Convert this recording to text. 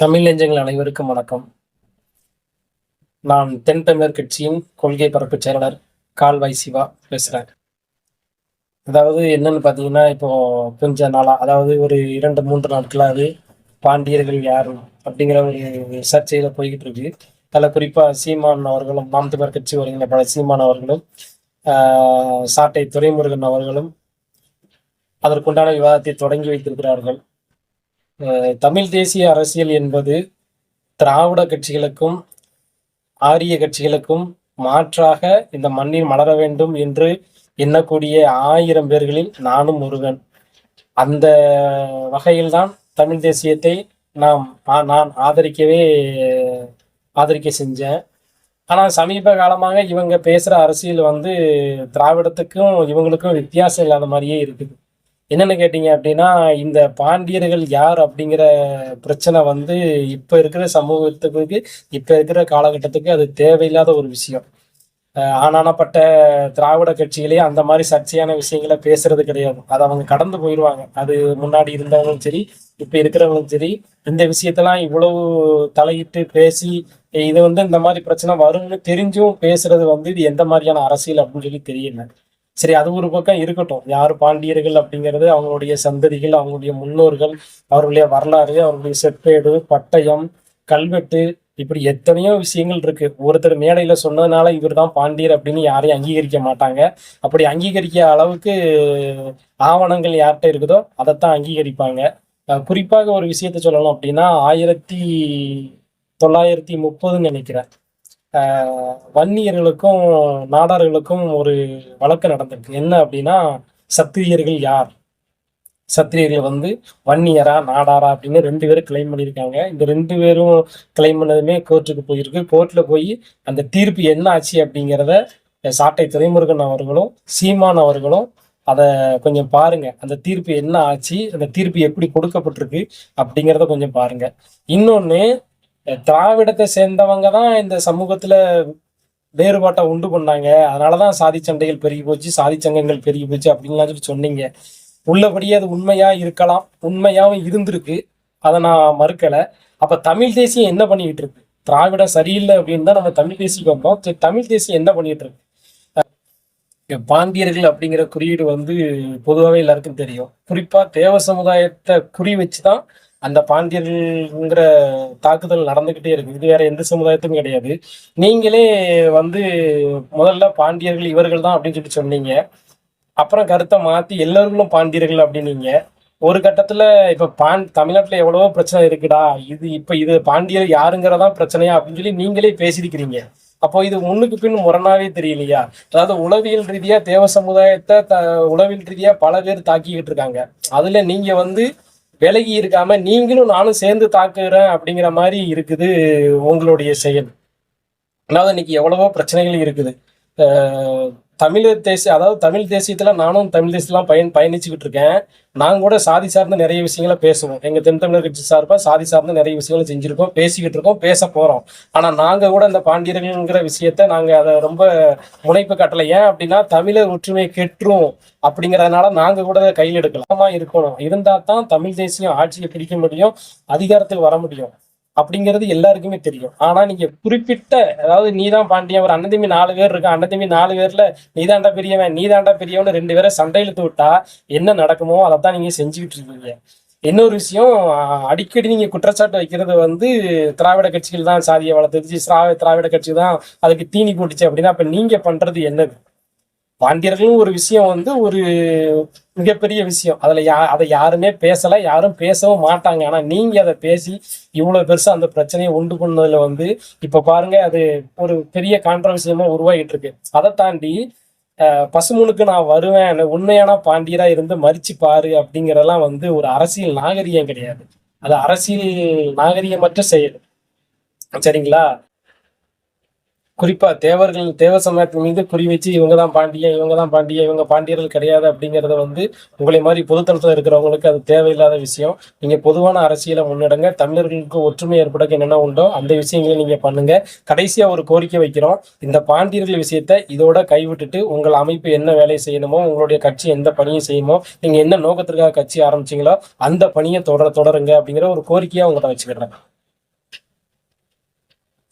தமிழ் நெஞ்சங்கள் அனைவருக்கும் வணக்கம். நான் தென் தமிழர் கட்சியின் கொள்கை பரப்பு செயலாளர் கால்வாய் சிவா பேசுகிறேன் அதாவது என்னன்னு பார்த்தீங்கன்னா இப்போ கொஞ்ச நாளா அதாவது ஒரு இரண்டு மூன்று நாட்களாவது பாண்டியர்கள் யார் அப்படிங்கிற ஒரு சர்ச்சையில் போய்கிட்டு இருக்கு. அதில் குறிப்பாக சீமான் அவர்களும் நாம் தமிழர் கட்சி ஒருங்கிணைப்பாளர் பல சீமான் அவர்களும் சாட்டை துரைமுருகன் அவர்களும் அதற்குண்டான விவாதத்தை தொடங்கி வைத்திருக்கிறார்கள். தமிழ் தேசிய அரசியல் என்பது திராவிட கட்சிகளுக்கும் ஆரிய கட்சிகளுக்கும் மாற்றாக இந்த மண்ணில் மலர வேண்டும் என்று எண்ணக்கூடிய ஆயிரம் பேர்களில் நானும் ஒருவன். அந்த வகையில்தான் தமிழ் தேசியத்தை நாம் ஆ- நான் ஆதரிக்கவே ஆதரிக்க செஞ்சேன். ஆனால் சமீப காலமாக இவங்க பேசுகிற அரசியல் வந்து திராவிடத்துக்கும் இவங்களுக்கும் வித்தியாசம் இல்லாத மாதிரியே இருக்குது. என்னென்னு கேட்டீங்க அப்படின்னா இந்த பாண்டியர்கள் யார் அப்படிங்கிற பிரச்சனை வந்து இப்போ இருக்கிற சமூகத்துக்கு இப்போ இருக்கிற காலகட்டத்துக்கு அது தேவையில்லாத ஒரு விஷயம். ஆனானப்பட்ட திராவிட கட்சிகளே அந்த மாதிரி சர்ச்சையான விஷயங்களை பேசுறது கிடையாது. அதை அவங்க கடந்து போயிடுவாங்க. அது முன்னாடி இருந்தவங்களும் சரி இப்போ இருக்கிறவங்களும் சரி இந்த விஷயத்தெல்லாம் இவ்வளவு தலையிட்டு பேசி இது வந்து இந்த மாதிரி பிரச்சனை வரும்னு தெரிஞ்சும் பேசுறது வந்து இது எந்த மாதிரியான அரசியல் அப்படின்னு சொல்லி தெரியல. சரி அது ஒரு பக்கம் இருக்கட்டும். யார் பாண்டியர்கள் அப்படிங்கிறது அவங்களுடைய சந்ததிகள் அவங்களுடைய முன்னோர்கள் அவர்களுடைய வரலாறு அவர்களுடைய செப்பேடு பட்டயம் கல்வெட்டு இப்படி எத்தனையோ விஷயங்கள் இருக்கு. ஒருத்தர் மேடையில சொன்னதுனால இவர் தான் பாண்டியர் அப்படின்னு யாரையும் அங்கீகரிக்க மாட்டாங்க. அப்படி அங்கீகரிக்க அளவுக்கு ஆவணங்கள் யார்கிட்ட இருக்குதோ அதைத்தான் அங்கீகரிப்பாங்க. குறிப்பாக ஒரு விஷயத்த சொல்லணும் அப்படின்னா ஆயிரத்தி தொள்ளாயிரத்தி முப்பதுன்னு நினைக்கிறேன். வன்னியர்களுக்கும் நாடார்களுக்கும் ஒரு வழக்கு நடந்திருக்கு. என்ன அப்படின்னா சத்திரியர்கள் யார்? சத்திரியர்கள் வந்து வன்னியரா நாடாரா அப்படின்னு ரெண்டு பேரும் கிளைம் பண்ணியிருக்காங்க. இந்த ரெண்டு பேரும் கிளைம் பண்ணதுமே கோர்ட்டுக்கு போயிருக்கு. கோர்ட்ல போய் அந்த தீர்ப்பு என்ன ஆச்சு அப்படிங்கிறத சாட்டை துரைமுருகன் அவர்களும் சீமான் அவர்களும் அதை கொஞ்சம் பாருங்க. அந்த தீர்ப்பு என்ன ஆச்சு? அந்த தீர்ப்பு எப்படி கொடுக்கப்பட்டிருக்கு அப்படிங்கிறத கொஞ்சம் பாருங்க. இன்னொன்னு திராவிடத்தை சேர்ந்தவங்க தான் இந்த சமூகத்துல வேறுபாட்டை உண்டு பண்ணாங்க. அதனாலதான் சாதி சண்டைகள் பெருகி போச்சு சாதி சங்கங்கள் பெருகி போச்சு அப்படின்லாம் சொல்லி சொன்னீங்க. உள்ளபடியே அது உண்மையா இருக்கலாம் உண்மையாவும் இருந்திருக்கு. அதை நான் மறுக்கல. அப்ப தமிழ் தேசியம் என்ன பண்ணிக்கிட்டு இருக்கு? திராவிடம் சரியில்லை அப்படின்னு தான் நம்ம தமிழ் தேசியம் வந்தோம். சரி, தமிழ் தேசியம் என்ன பண்ணிட்டு இருக்கு? பாண்டியர்கள் அப்படிங்கிற குறியீடு வந்து பொதுவாகவே எல்லாருக்கும் தெரியும். குறிப்பா தேவ சமுதாயத்தை குறி வச்சுதான் அந்த பாண்டியர்கள்ங்கிற தாக்குதல் நடந்துகிட்டே இருக்கு இது வேற எந்த சமுதாயத்தும் கிடையாது. நீங்களே வந்து முதல்ல பாண்டியர்கள் இவர்கள் தான் அப்படின்னு சொல்லி சொன்னீங்க. அப்புறம் கருத்தை மாத்தி எல்லாருக்கும் பாண்டியர்கள் அப்படின்னீங்க. ஒரு கட்டத்துல இப்ப பாண்ட் தமிழ்நாட்டுல எவ்வளவோ பிரச்சனை இருக்குடா. இது இப்ப இது பாண்டியர் யாருங்கிறதா பிரச்சனையா அப்படின்னு சொல்லி நீங்களே பேசியிருக்கிறீங்க. அப்போ இது முன்னுக்கு பின் முரணாவே தெரியலையா? அதாவது உளவியல் ரீதியா தேவ சமுதாயத்தை த உளவியல் ரீதியா பல பேர் தாக்கிக்கிட்டு இருக்காங்க. அதுல நீங்க வந்து விலகி இருக்காம நீங்களும் நானும் சேர்ந்து தாக்குறேன் அப்படிங்கிற மாதிரி இருக்குது உங்களுடைய செயல். அதாவது இன்னைக்கு எவ்வளவோ பிரச்சனைகள் இருக்குது. தமிழர் தேசிய அதாவது தமிழ் தேசியத்துல நானும் தமிழ் தேசியலாம் பயன் பயணிச்சுக்கிட்டு இருக்கேன் நாங்கள் கூட சாதி சார்ந்த நிறைய விஷயங்களை பேசுவோம். எங்க தென் தமிழர் கட்சி சார்பாக சாதி சார்ந்த நிறைய விஷயங்களை செஞ்சிருக்கோம் பேசிக்கிட்டு இருக்கோம் பேச போறோம். ஆனா நாங்க கூட இந்த பாண்டியர்கள்ங்கிற விஷயத்த நாங்க அதை ரொம்ப முனைப்பு காட்டல. ஏன் அப்படின்னா தமிழர் ஒற்றுமை கெட்டுரும் அப்படிங்கிறதுனால நாங்க கூட அதை கையில் எடுக்கலாமா. இருக்கணும். இருந்தா தான் தமிழ் தேசியம் ஆட்சியை பிடிக்க முடியும் அதிகாரத்துக்கு வர முடியும். அப்படிங்கிறது எல்லாருக்குமே தெரியும். ஆனா நீங்க குறிப்பிட்ட அதாவது நீதான் பாண்டியன் ஒரு அண்ணன் தம்பி நாலு பேர் இருக்கான். அண்ணன் தம்பி நாலு பேர்ல நீதாண்டா பெரியவன் நீதாண்டா பெரியவன் ரெண்டு பேரை சண்டையில இழுத்து விட்டா என்ன நடக்குமோ அதை தான் நீங்க செஞ்சுக்கிட்டு இருக்கீங்க. இன்னொரு விஷயம் அடிக்கடி நீங்க குற்றச்சாட்டு வைக்கிறது வந்து திராவிட கட்சிகள் தான் சாதியை வளர்த்துச்சு திராவிட திராவிட கட்சி தான் அதுக்கு தீனி போட்டுச்சு அப்படின்னா அப்ப நீங்க பண்றது என்னது? பாண்டியர்களும் ஒரு விஷயம் வந்து ஒரு மிகப்பெரிய விஷயம். அதுல யா அதை யாருமே பேசல யாரும் பேசவும் மாட்டாங்க. ஆனா நீங்க அதை பேசி இவ்வளவு பெருசா அந்த பிரச்சனையை உண்டு பண்ணதுல வந்து இப்ப பாருங்க அது ஒரு பெரிய கான்ட்ரவர்சியமா உருவாகிட்டு இருக்கு அதை தாண்டி பசுமுனுக்கு நான் வருவேன் உண்மையான பாண்டியரா இருந்து மறிச்சு பாரு அப்படிங்கறதெல்லாம் வந்து ஒரு அரசியல் நாகரிகம் கிடையாது. அது அரசியல் நாகரிகமற்ற செயல். சரிங்களா? குறிப்பா தேவர்கள் தேவ சமயத்தின் மீது குறி வச்சு இவங்க தான் பாண்டியன் இவங்க தான் பாண்டியன் இவங்க பாண்டியர்கள் கிடையாது அப்படிங்கறத வந்து உங்களை மாதிரி பொதுத்தளத்துல இருக்கிறவங்களுக்கு அது தேவையில்லாத விஷயம். நீங்க பொதுவான அரசியலை முன்னெடுங்க. தமிழர்களுக்கு ஒற்றுமை ஏற்பட என்னென்ன உண்டோ அந்த விஷயங்களை நீங்க பண்ணுங்க. கடைசியா ஒரு கோரிக்கை வைக்கிறோம். இந்த பாண்டியர்கள் விஷயத்த இதோட கைவிட்டுட்டு உங்கள் அமைப்பு என்ன வேலையை செய்யணுமோ உங்களுடைய கட்சி எந்த பணியை செய்யுமோ நீங்க என்ன நோக்கத்திற்காக கட்சி ஆரம்பிச்சீங்களோ அந்த பணியை தொடர தொடருங்க அப்படிங்கிற ஒரு கோரிக்கையா உங்கள்கிட்ட வச்சுக்கிறேன்.